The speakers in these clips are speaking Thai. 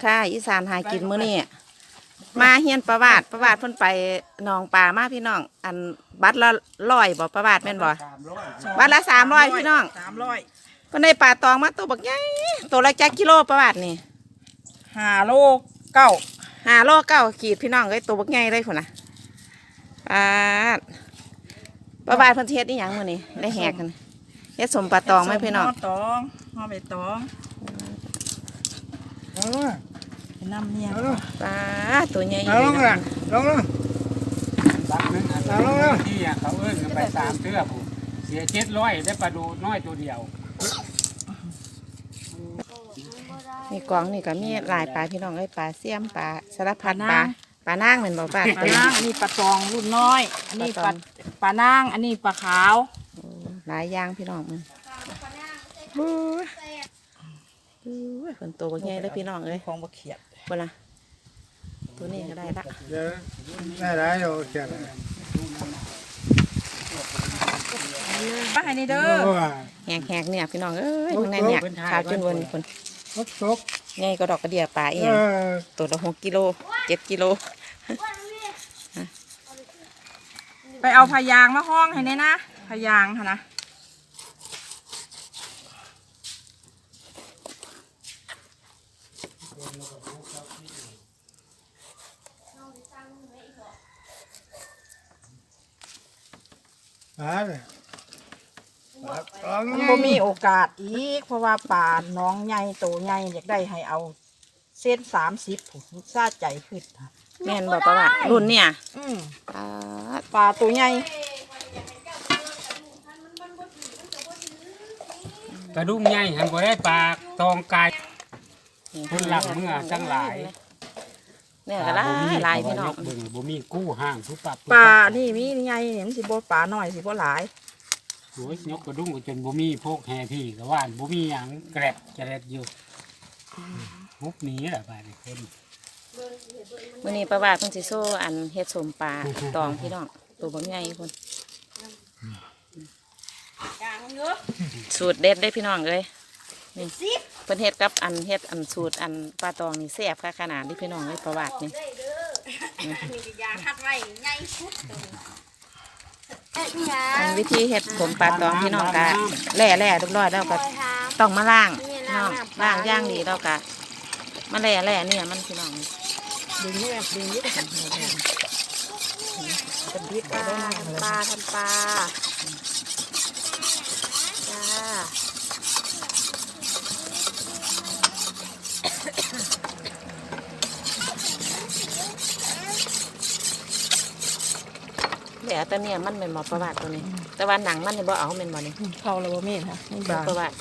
ค่ะอีสานหากินมื้อนี้มาเฮียนประวัติประวัติเพิ่นไปหนองป่ามาพี่น้อง อันบัตรละร้อยบ่ประวัติแม่นบ่บัตรละสามร้อยพี่น้องสามร้อยเพิ่นได้ปลาตองมาตัวบักใหญ่ตัวละจักกิโลประวัตินี่ห้าโลเก้าห้าโลเก้าขีดพี่น้องเอ้ยตัวบักใหญ่เลยพุ่นน่ะปลาดประวัติเพิ่นสิเฮ็ดอีหยังมื้อนี้ได้แหกกันเฮ็ดสมปลาตองไหมพี่น้องห่ตองห่อใบตอง เอาลงมาเป็นน้ำเนียเอาลงปลาตัวใหญ่เอาลงละลงลงบักนึงอันเอาลงแล้วที่เขาเอิ้นกันไปสามเทื่อผู้เสียเจ็ดร้อยได้ปลาดูน้อยตัวเดียวมีกล่องนี่ก็มีหลายปลาพี่น้องเอ้ปลาเสียมปลาสารพัดปลาปลานางแม่นบ่ปลาปลานางอันนี้ปลาตองรุ่นน้อยอันนี้ปลาปลานางอันนี้ปลาขาวหลายอย่างพี่น้องมึง อ้ยโอ้ยฝนตกใหญ่เลยพี่น้องเอ้ยของบะเขียดคนละตัวนี้ก็ได้ละเดี๋ยวได้ไรโอเคเลยมาให้นี่เด้อโอ้ยแหกๆเนี่ยพี่น้องเอ้ยข้างในเนี่ยขาวจนวนคนตกตกใหญ่ก็ดอกกระเดียปลาเอเองอตัวละหกกิโลเจ็ดกิโลไปเอาพายางมาห้องให้นี่นะพายางค่ะนะ มาเลยลองมันบ่มีโอกาสอีก เพราะว่าปลาน้องใหญ่โตใหญ่อยากได้ให้เอา เส้นสามสิบผมซาใจขึ้นค่ะแม่นบอกประวัติรุ่นเนี่ยอืมปลาดปลาตัวใหญ่ปลาดุกใหญ่หันบ่ได้ปลาตองกายคนหลังเมื่อทั้งหลาย เนี่ยก็หลายหลายพี่น้องเบิ่งบ่มีกู้ห่างทุบปับปลานี่มีใหญ่เนี่ยมันสิบ่ปลาน้อยสิบ่หลายโอ้ยยกกระดุ้งก็จนบ่มีพวกแห่ที่ก็ว่านบ่มีหยังแกรบแกรดอยู่มุกหนี้แหละบาดนี้คนมื้อนี้ประวัติเพิ่นสิโซ่อันเฮ็ดสมปลาตองพี่น้องตัวบ่ใหญ่พุ่นสูตรเด็ดได้พี่น้องเอ้ยนี่เพิ่นเฮ็ดกับอันเฮ็ดอันสูตรอันปลาตองนี่แซ่บค่ะขนาดนี้พี่น้องเอ้ประวัตินี่อันวิธีเฮ็ดผมปลาตองพี่น้องกะแล่แล่เรียบร้อยแล้วก็ต้องมาล้างพี่น้องล้างย่างดีแล้วก็มาแล่แล่เนี่ยมันพี่น้องดึงเนี่ยดึงยึดกันจะบิ๊กปลาทำปลาทำปลาจ้า แหล่ตัวเนี่ยมันเป็นหมอประวัติตัวนี้ แต่ว่าหนังมันเนี่ยบ่เอาเป็นบ่นี่เข้าเลยว่ามีดค่ะนี่บางประวัติ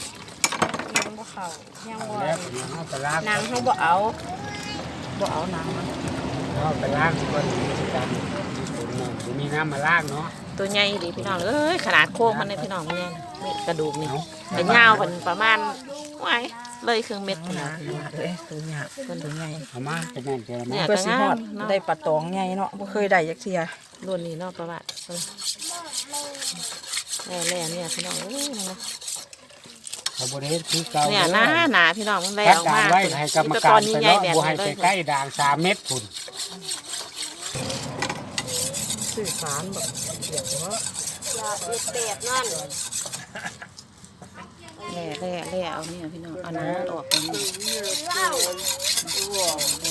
ยังบ่เข้ายังบ่แล้วเอาไปล้างหนังเขาบ่เอาบ่เอาหนังมันเอาไปล้างก่อนกันบ่มีน้ำมาล้างเนาะตัวใหญ่ดีพี่น้องเอ้ยขนาดโค้งมันในพี่น้องเนี่ยนะนี่กระดูกนี่แต่ยาวเป็นประมาณไว้เลยครึ่งเม็ดหนาหนาเลยตัวใหญ่ตัวใหญ่เอามาจะแม่นจะมาเนี่ยเพื่อก็สิงาฮอมดเนาะได้ปลาตองใหญ่เนาะบ่เคยได้จักเทีย รุ่นนี้เนาะประวัติเออแล่ๆเนี่ยพี่น้องเอ้ยนะเขาบ่ได้เฮ็ดคือเก่าเนี่ยหน้าหนาพี่น้องมันแล่แล้ออกด่ามางไว้ให้กรรมแต่กาตอรนนี้ไปใหญ่เลาะแบบบ่ให้นี้เลไปยใกล้ด่างสามเม็ดพุ่นสื่อสารแบบเสียบเนาะแล่แล่แล่เอาเนี่ยพี่น้องเอาหนังมันออกนี่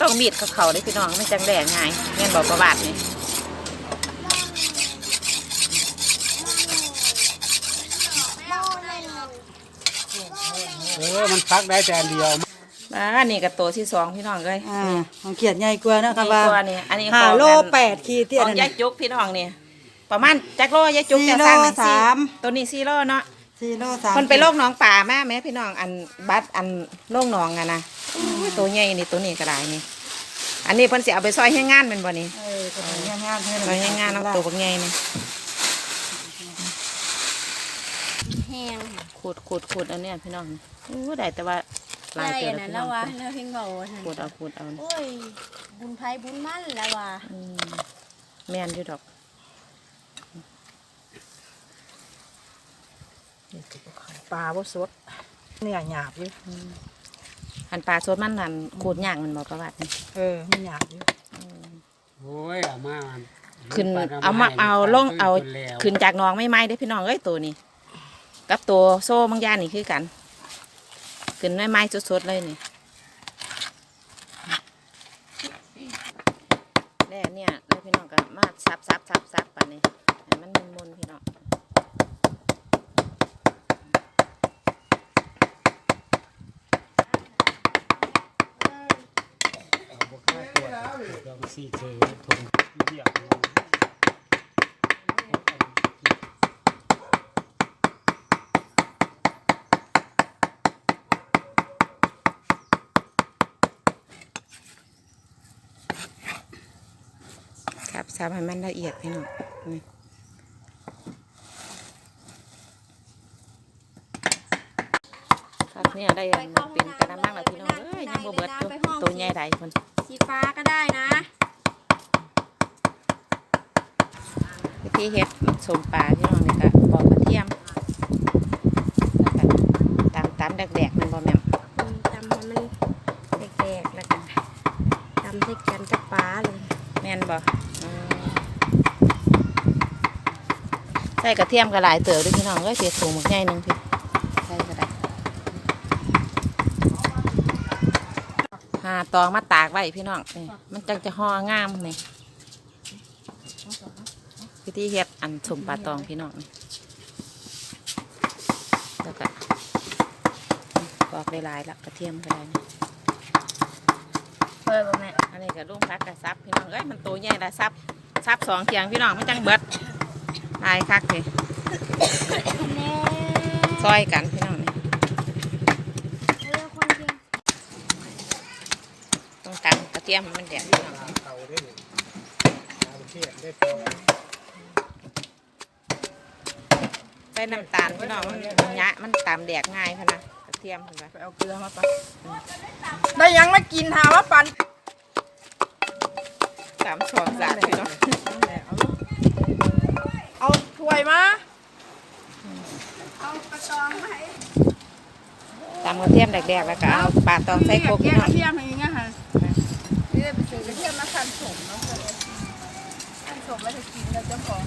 ต้องมีดกับเขาได้พี่น้องไม่จังแดงง่ายแม่นบอกประวัตินี่เออมันพักได้แต่อันเดียวอ่านี่กับตัวที่สองพี่น้องเลยอ่าของเขียดใหญ่กว่านะนี่คะว่าตัวนี้อันนี้ห้าของโลอันแปดขีดเตี้ยของนั่นยาน่ะยจุกพี่น้องนี่ประมาณจักโลยายจุกสี่จะสร้างโลหนึ่งสามตัวนี้สี่โลเนาะสี่โลสามมันไปโรคหนองป่าแม่แม่พี่น้องอันบัดอันโรคหนองอะนะอุ้ย ตัวใหญ่นี่ตัวนี้ก็ได้นี่ อันนี้เพิ่นสิเอาไปซอยให้งานแมันบ่นี่เออก็เป็นงานๆให้ซอยให้งานเอาตัวบักใหญ่นี่แห้งขูดขูดขูดอันเนี้ยพี่น้องโอ้ได้แต่ว่าหลายได้เกินนั่นพี่แล้น้อวงวะแล้วเพิ่งบอกว่าขูดเอาขูดเอาโอ้ยบุญไพ่บุญมั่นแล้ววะอืมแม่นอยู่ดอกปลาบ่สดเนื้อหยาบอยู่ อันปลาสดมันนั่นขูดย่างมันบ่ประวัตินี่เออมันอยากอยู่โอ้ยเอามามันขึ้นปลเอามาให้เอาปลงเอาจนแล้วขึ้นจากหน้องไม่ไม้ได้อพี่น้องเอ้ยตัวนี้ กับตัวโซ่บางอย่างนี่คือกัน ขึ้นไม่ไม้สดๆเลยนี่แน่เนี่ยแล้วพี่น้องก็มาซับซับซับซับปานนี้ให้มันมนๆพี่น้อง เอาบ่กล้าตรวจลองสี่เจอทงเดียว ครับซับให้มันละเอียดพี่น้องนี่ครับเนี่ยได้อันเป็นกระมังแล้วพี่น้องเอ้ยยังบ่เบิดอยู่ตัวใหญ่ใดคนสีฟ้าก็ได้นะวิธีเฮ็ดสมปลาพี่น้องนี่ก็ปอกกระเทียมแล้วก็ตามตามแดกๆมันบ่แม่นอืมจำให้มันแดกๆแล้วกันจำใส่กันกับปลาเลย แม่นบ่อืมใส่กระเทียมก็หลายเติบเด้วยพี่น้องเอ้ยเสียถุงหมกใหญ่หนึงพี่ใส่ก็ได้หาตองมาตากไว้พี่น้องนี่มันจังจะห่องามนี่วิธีเฮ็ดอันสมปลาตองพี่น้องนี่แล้วก็ปอกได้หลายละกระเทียมก็ได้นี่เปิดบ่แม่อั นนี้ก็ลุงพักกับซับพี่น้องเอ้ยมันตัวใหญ่ละซับซับสองเทียงพี่น้องมันจังเบิดตายคักเลยแน่ซอยกันพี่น้องนี่เออคนจริงต้องตังกระเทียมให้มันแดงพี่น้องเต่าได้เลยเอาเทียบได้เต่าใส่น้ำตาลพี่น้องมันยะมันตามแดกง่ายพะนะกระเทียมเห็นปะไปเอาเกลือมาปะได้ยังมากินหาว่าปันสามช้อนสาดพี่น้องเอาถ้วยมาเอากระตองมาให้ตามกระเทียมแดกๆแล้วก็เอาปลาตองใส่โคกพี่น้องเทียมอย่างเงี้ยค่ะนี่ไปซื้อกระเทียมมาคั่นสมเนาะคั่นสมแล้วจะกินแล้วจ้าของ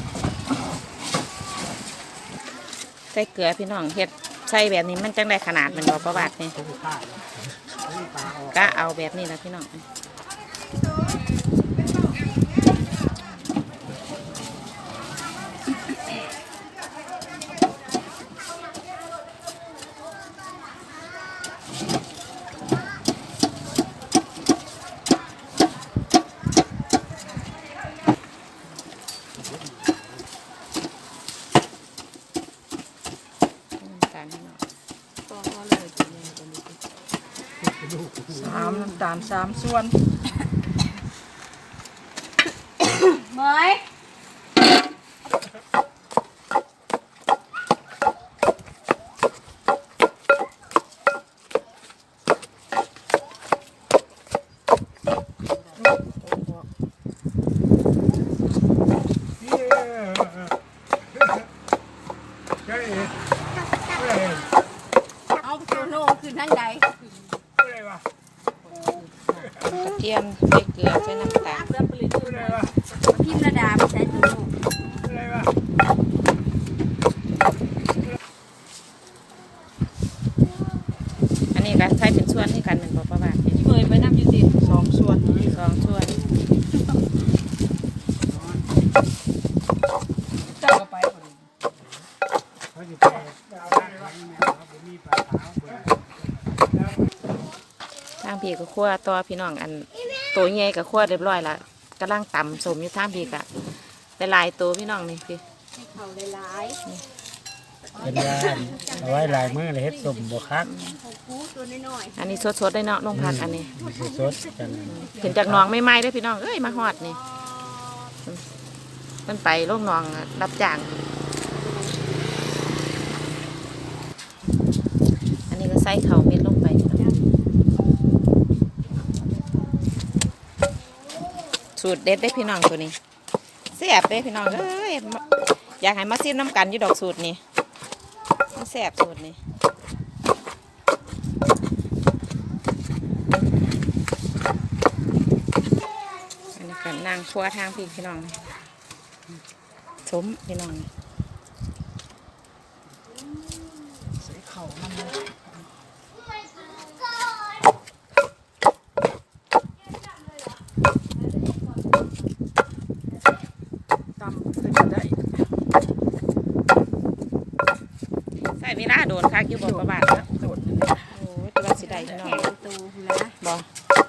ใส่เกลือพี่น้องเฮ็ดใส่แบบนี้มันจังได้ขนาดมันบอกประวัตินี่ตรงข้าวนี่ปลาออกก็เอาแบบนี้นะพี่น้อง น้ำตาลพี่น้อง สามน้ำตาลสามส่วน เมย เย้ใช่เอ้ย เอาโจโน่ขึ้นทั้งใด เอ้ยวะ กระเทียมใส่เกลือใส่น้ำตาลพิมพ์ระดาไปใช้โจโน่ เอ้ยวะ อันนี้ก็ใส่เป็นส่วนที่กันเป็นบอกประวัตินี่ เคยไปน้ำอยู่ติ สองส่วน สองส่วน เจ้าก็ไปพอดี เขาจะไปเอาได้ไหมเขาบ่มีปลาขาวเพิ่น ทางพี่ก็คั่ วตัวพี่น้องอันตัวใหญ่ก็คั่วเรียบร้อยละกำลังตำสมอยู่ทางพี่กะได้หลายตัวพี่น้องนี่พี่ให้เขาหลายเป็นว่าเอาไว้หลายมื้อเลยเฮ็ดสมบ่คักๆเขาคูตัวน้อยอันนี้สดๆได้เนาะลงพักอันนี้สิสดกันขึ้นจากหนองไม่ไหม้ได้อพี่น้องเอ้ยมาฮอดนี่มันไปลงหนองรับจ้างอันนี้ก็ใส่เขาวเม็ดลงไปพี่น้อง สูตรเด็ดได้พี่น้องตัวนี้เสียบเลยพี่น้องเอ้ยอยากให้มาซิมน้ำกันยู่ดอกสูตรนี้มันแซ่บสูตรนี้นั่งครัวทางพี่พี่น้องสมพี่น้อง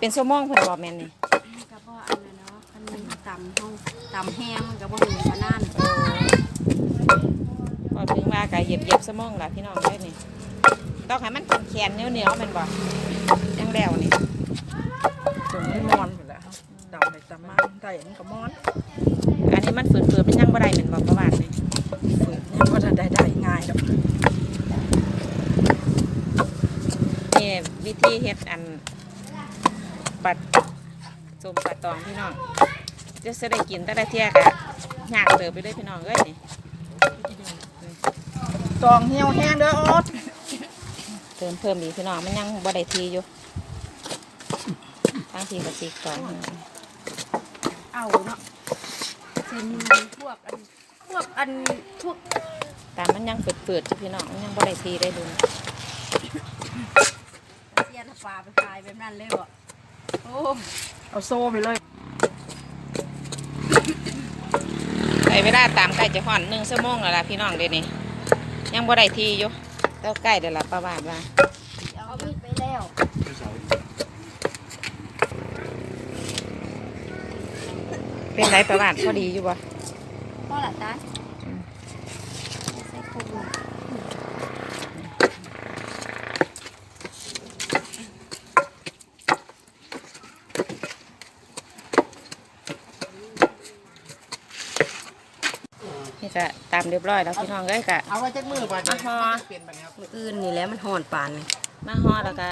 เป็นชั่วโมงเพิ่นบ่แม่นนี่ก็เพราะอันนั้นเนาะคันมันต่ำห้องต่ำแห้งมันก็บ่หูขนาดพอถึงว่าก็เหยียบเหยียบชั่วโมงล่ะพี่น้องเด้อนี่ต้องให้มันแข็งๆเหนียวๆแม่นบ่ยังแล้วนี่จนมันมอนอยู่แล้วครับดำไปตำมาได้มันก็มอนอันนี้มันฝืนๆมันยังบ่ได้แม่นบ่ประบาทนี่ฝืนเนี่ยก็จะได้ได้ง่ายดอกนี่วิธีเฮ็ดอันปัดสมปัด ตองพี่น้องจะสิได้กินแต่ละเที่ยก็ยากเติบไปเลยพี่น้องเอ้ยนี่ตองเหี่ยวแห้งเด้อออดเติมเพิ่มอีกพี่น้องมันยังบ่ได้ทีอยู่ทางทีก็สิก่อนเอาเนาะเส้นพวกอันพวกอันพวกแต่มันยังเปิดๆจ้ะพี่น้องมันยังบ่ได้ทีได้ดูเสียนปลาไปขายแบบนั้นเลยบ่โอ้ เอาโซ่ไปเลยใช้เวลาตามใกล้จะห่อนหนึ่งชั่วโมงแล้วล่ะพี่น้องเดี๋ยวนี้ยังบ่ได้ทีอยู่แต่ใกล้เดี๋ยวละประมาณว่าเอามีดไปแล้วเป็นไรประมาณพอดีอยู่บ่พ่อหล่ะตาใส่คุกหน่อย นี่ ก็ตามเรียบร้อยแล้วพี่น้องเอ้ยก็ เอาไว้จักมือบ่มาห่อเป็นบัดนี้ครับมื้ออื่นนี่แหล้วมันห่อนปานนี่มาห่อแล้วก็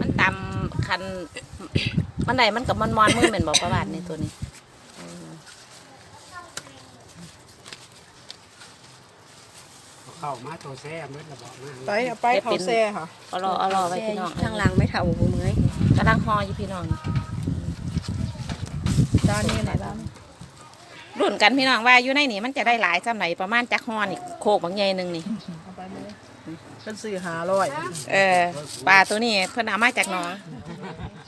มันตำคัน มันใดมันกับมันมอนๆมือเหม็นบอกประวัติในตัวนี้เอาเข้ามาตัวแซ่เบิดแล้วบอกมาไปเอาไปเขาแซ่ค่ะ เอารอเอารอไว้พี่น้องข้างหลังไม่เท่าบ่เมื่อยกำลังห่ออยู่พี่น้องจานนี้ไหนด้าน รุ่นกันพี่น้องว่าอยู่ในนี่มันจะได้หลายจำไหนประมาณจักห่อนี่โคกบางใหญ่หนึ่งนี่ เอาไปเลยเป็นสื่อหาร้อยเออปลาตัวนี้เพิ่นเอามาจากหนอง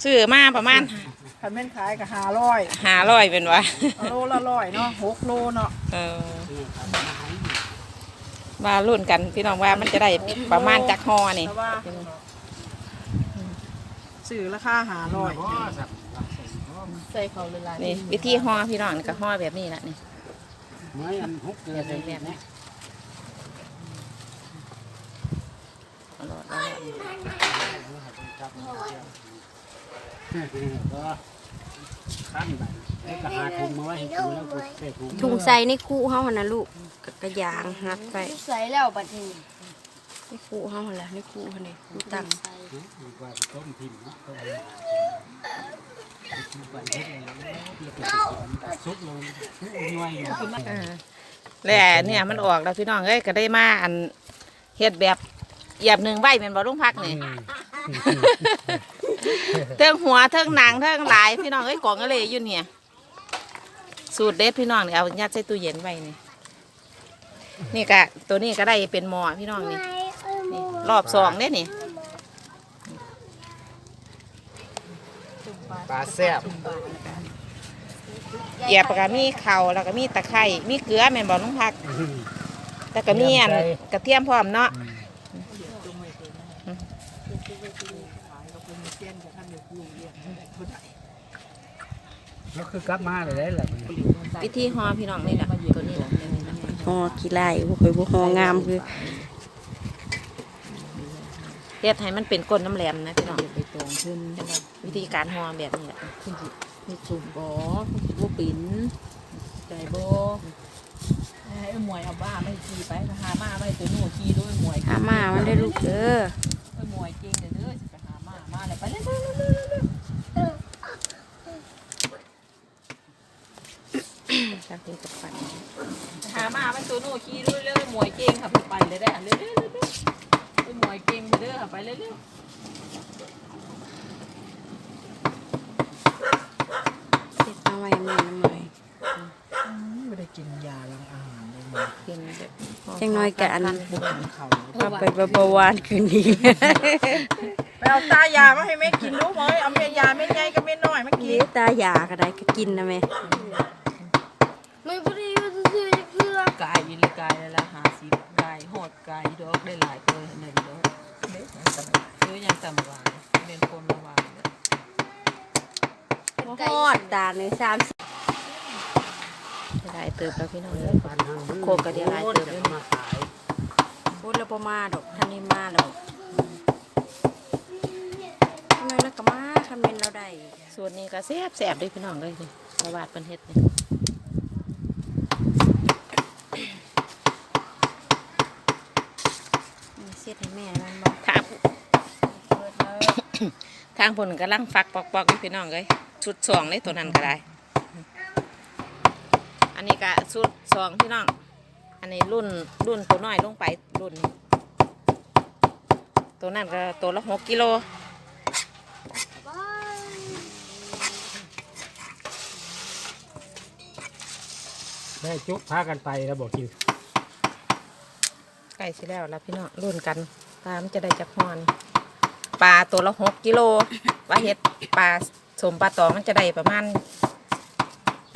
ซื้อมาประมาณคันแม่นขายก็หาร้อยห้าร้อยเป็นวะเอาโลละร้อยเนาะหกโลเนาะเออมารุ่นกันพี่น้องว่ามันจะได้ประมาณจักห่อนี่แต่ว่าสื่อราคาหาร้อยบ่สับใส่เขาเลยลายนี่วิธีห่อพี่น้องนี่ก็ห่อแบบนี้ละนี่เมื่อยอันฮุกเกลือใส่แบบนี้เอารอเอารอก็ขั้นไปแล้วก็หาถุงมาไว้ให้ถุงแล้วก็ใส่ถุงถุงใส่ในคู่เฮาหั่นน่ะลูกกะกระยางหัดไปใส่แล้วบัดนี้ในคู่เฮาหั่นล่ะในคู่หั่นนี่คู่ตั้งดีกว่าต้มพิมพ์เนาะต้มไปเฮ็ดอะไร ซุกลงย่อยอยู่เออแล้วเนี่ยมันออกแล้วพี่น้องเอ้ยก็ได้มาอันเฮ็ดแบบเหยียบหนึ่งใบเป็นบ่ลุงพักนี่เทิงหัวเทิงหนังเทิงหลายพี่น้องเอ้ยกล่องอะไรอยู่เนี่ยสูตรเด็ดพี่น้องนี่เอายัดใส่ตู้เย็นไว้นี่นี่ก็ตัวนี้ก็ได้เป็นหม้อพี่น้องนี่นี่รอบสองเด้นี่ ปลาแซ่บเหยียบก็มีเข่าวแล้วก็มีตะไคร้มีเกลือแม่นบ่ลุงพัก แต่ก็มีอันกระเทียมพร้อมเนาะแล้วคือกลับมาเลยได้แหละวิธีห่อพี่น้องนี่แหละตัวนี้แหละห่อขี้ไล่บ่เคยบ่ห่องามคือเฮ็ดให้มันเป็นก้นน้ำแหลมนะพี่น้องไปตรงขึ้น วิธีการห่อแบบนี้แหละขึ้นสิมีจุ่มบ่ขึ้นสิบ่ปิ่นใจบ่ให้ไอ้หมวยเอาบ้าไม่ขี่ไปหามาไม่ตัวหนูขี่ด้วยหมวยหามามันได้ลูกเด้อไอ้หมวยเก่งเด้อเด้อสิไปหามามาเลยไปเลยชักที่กับปันหามาไม่ตัวหนูขี่ด้วยเลยหมวยเก่งค่ะไปเลยได้หันเร็วๆไอ้หมวยเก่งเด้อค่ะไปเร็วเสร็จเอาไว้แม่ จังน้อยกันเขาเอาไปบาหวานคืนนี้ ไปเอาตายามาให้แม่กินรู้ไหมเอาแม่ยาแม่ใหญ่กับแม่น้อยมากิเลี้นยตายาก็ได้ก็กินนะแม่ไม่พอดีว่าจะซื้อจะเพื่อกายยินกายแล้วละหาสิบกายหอดกายดอกได้หลายเลยหนึ่งดอกซื้อยังต่ำกว่าเป็นคนละวางฮอดตาหนึ่งสามสิ บหลายเติบแล้วพี่น้องเอ้ยปานทางมันโคกกระเดียวหลายเติบจะมาขายพูดแล้วประมาดอกท่านนี่มาแล้วทำไมแล้วก็มาคำเมนเราได้ส่วนนี้ก็แซ่บแซ่บด้วยพี่น้องเลยนี่ประวัติเป็นเฮ็ดนี่มีเสียดให้แม่มันบอกทางทางผลกำลังฟักปอกๆอยู่พี่น้องเลยชุดสองเลยตัวนั้นก็ได้ อันนี้ก็ชุดสองพี่น้อง อันนี้รุ่นรุ่นตัวน้อยลงไปรุ่นนี้ตัวนั้นก็ตัวละหกกิโลได้จุกพากันไปแล้วบอกกินใกล้สิแล้วแล้วพี่น้องรุ่นกันปลามันจะได้จักฮอนปลาตัวละหกกิโลว่าเฮ็ดปลาสมปลาตองมันจะได้ประมาณ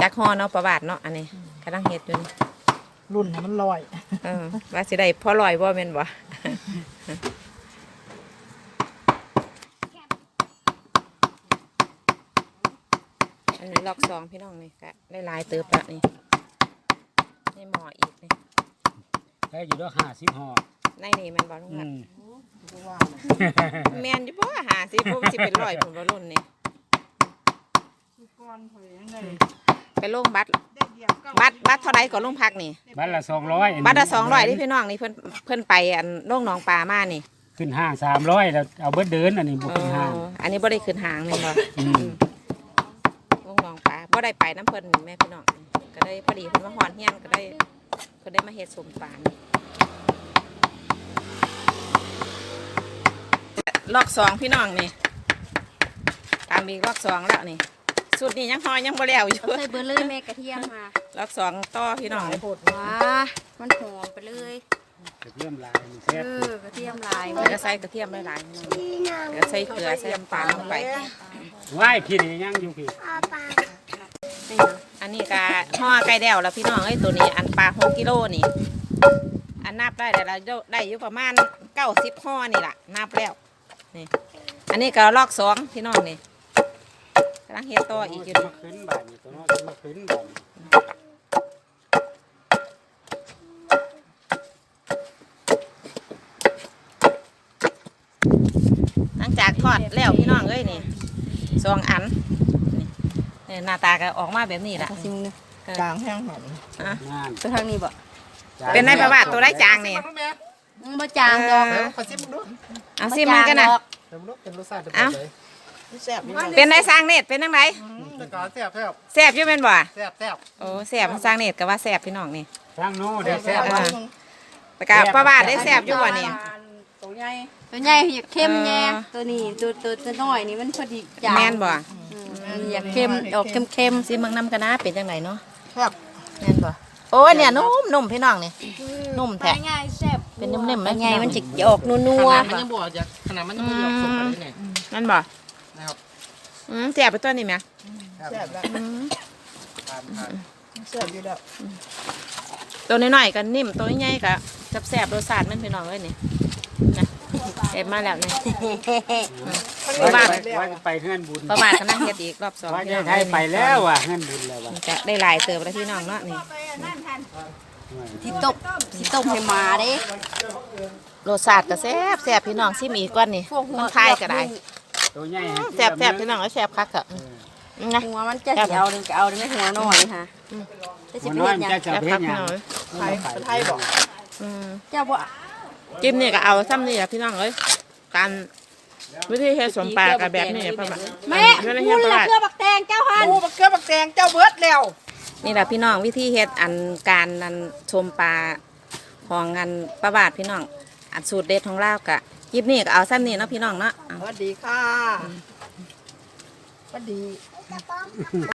จักฮอนเนาะประบาทเนาะอันนี้กำลังเฮ็ดอยู่นี่รุ่นให้มันลอยเออว่าสิได้พ่อลอยบ่แม่นบ่อันนี้ล็อกสองพี่น้องนี่ก็ได้หลายเติบแล้วนี่นี่หมออีกนี่ได้อยู่ด้วยห้าสิบห่อในนี่แมันบ่ลุงอืหัดมแม่นอยู่บ่หาสิบ่สิเป็นร้อยผมบ่รุ่นนี่ไปลงบัตรบัตรบัตรเท่าไรก็ลงพักนี่บัตรละสองร้อยบัตรละสองร้อยที่พี่น้องนี่เพิ่นเพิ่นไปอันลงหนองปลามานี่ ขึ้นห้างสามร้อยแล้วเอาเบิดเดินอันนี้บุขึ้นห้างอ๋ออันนี้บ่ได้ขึ้นหางแม่นบ่อืมลงหนองปลาบ่ได้ไปน้ำเพิ่นนี่แม่พี่น้องนี่ก็ได้พอดีเพิ่นมาฮอนเฮียนก็ได้เพิ่นได้มาเฮ็ดสมปลานี่ลอกสองพี่น้องนี่ตามอีกลอกสองแล้วนี่ สุดนี่ยังฮอยังบ่แล้วอยู่ ใส่เบอร์เลยแม่กระเทียมมาลอกสองต่อพี่น้องนี่ว้ามันหอมไปเลยเริ่มลายมันแซ่เอบอกระเทียมลายก็ใส่กระเทียมหลายๆพี่น้องก็ใส่เกลือใส่น้ำตาลลงไปว่ายพี่นี่ยังอยู่พี่อันนี้ก็ห่อไก่แดวแล้วพี่น้องเอ้ยตัวนี้อันปลาหกกิโลนี่อันนับได้แต่เราได้อยู่ประมาณเก้าสิบห่อนี่แหละนับแล้วนี่อันนี้ก็ลอกสองพี่น้องนี่กำลังเฮ็ดต่ออีกอยู่มาขึ้นบ่ายนี่ตัวน้อยจะมาขึ้นบ่ายนี่หลังจากทอดแล้วพี่น้องเอ้ยนี่สองอันนี่นี่หน้าตาก็ออกมาแบบนี้แหละซิมเนกลางแห้งหอมงานตัวทางนี้บ่เป็นในประวัติตัวได้จางนี่มันบ่จางดอกขอชิมมึงดูเอาซิมันกันนะเดี๋ยวมึงดูเป็นรสชาติเป็นเอ้าไง แซ่บอยู่เป็นในสร้างเน็ตเป็นยังไงแต่ก่อนแซ่บแซ่บแซ่บอยู่เป็นบ่แซ่บแซ่บโอ้แซ่บสร้างเน็ตก็ว่าแซ่บพี่น้องนี่ ทางโน้เดี๋ยวแซ่บอ่า แต่ก็ประวัติได้แซ่บอยู่บ่นี่ ตัวใหญ่ตัวใหญ่อยากเข้มแย่เออตัวนี้ตัวตัวตัวน้อยนี่มันพอดีจางแม่นบ่อืมอยากเข้มออกเข้มเข้มซิเมืองน้ำกันนะเป็นจังไดเนาะแซ่บแม่นบ่โอ้ยเนี่ยนุ่มนุ่มพี่น้องนี่นุ่มแท้ง่ายแซ่บเป็นนิ่มๆไหมๆใหญ่มันจะออกนัวขนาดมันยังบอกอยากขนาดมันยังไม่ยอมสมกันเลยเนี่ยนั่นบ่ นะครับอืมแซ่บไปตัวนี้แหมแซ่บแล้วอืมทานทานแซ่บอยู่แล้วตัวน้อยๆก็นิ่มตัวใหญ่ๆก็แซ่บๆรสชาติมันพี่น้องเอ้ยนี่นะเอ็มมาแล้วนี่ว่าบ้านจะว่าจะไปเฮือนบุญประมาทก็นั่งเฮ็ดอีกรอบสองว่าพี่จะน้องไทยไปแล้วว่ะเฮือนบุญแล้วว่ะจะได้หลายเติบแล้วพี่น้องเนาะนี่ๆที่ตบที่ตบให้มาเด้รสชาติก็แซ่บแซ่บพี่น้องซิมอีกก่อนนี่พวกหัวมันทายก็ได้ ตัวใหญ่แซ่บแซ่บพี่น้องเอ้ยแซ่บคักอะอืมนะหัวมันจะสิเอาหนึงก็เอาได้ไหมหัวน้อยค่ะจะสิมันไปน้อเฮ็ยดหมันยังจะจะแซ่บเฮ็คัดกหยัพี่งน้องเอ้ยไทยไทยบอกอืมเจ้าบ่จิ้มนี่ก็เอาซ้ำนี่อะพี่น้องเอ้ยการวิธีเฮ็ดสมปลากับแบบนี้ประมาณแม่พูดละเครือบักแตงเจ้าหันปูบักเกลือบักแตงเจ้าเบิดแล้วนี่แหละพี่น้องวิธีเฮ็ดอันการนันชมปลาของงานประบาทพี่น้องอันสูตรเด็ดของเรากะ ยิบนี่ก็เอาซ้ำนี่เนาะพี่น้องเนาะเอาสวัสดีค่ะสวัสดี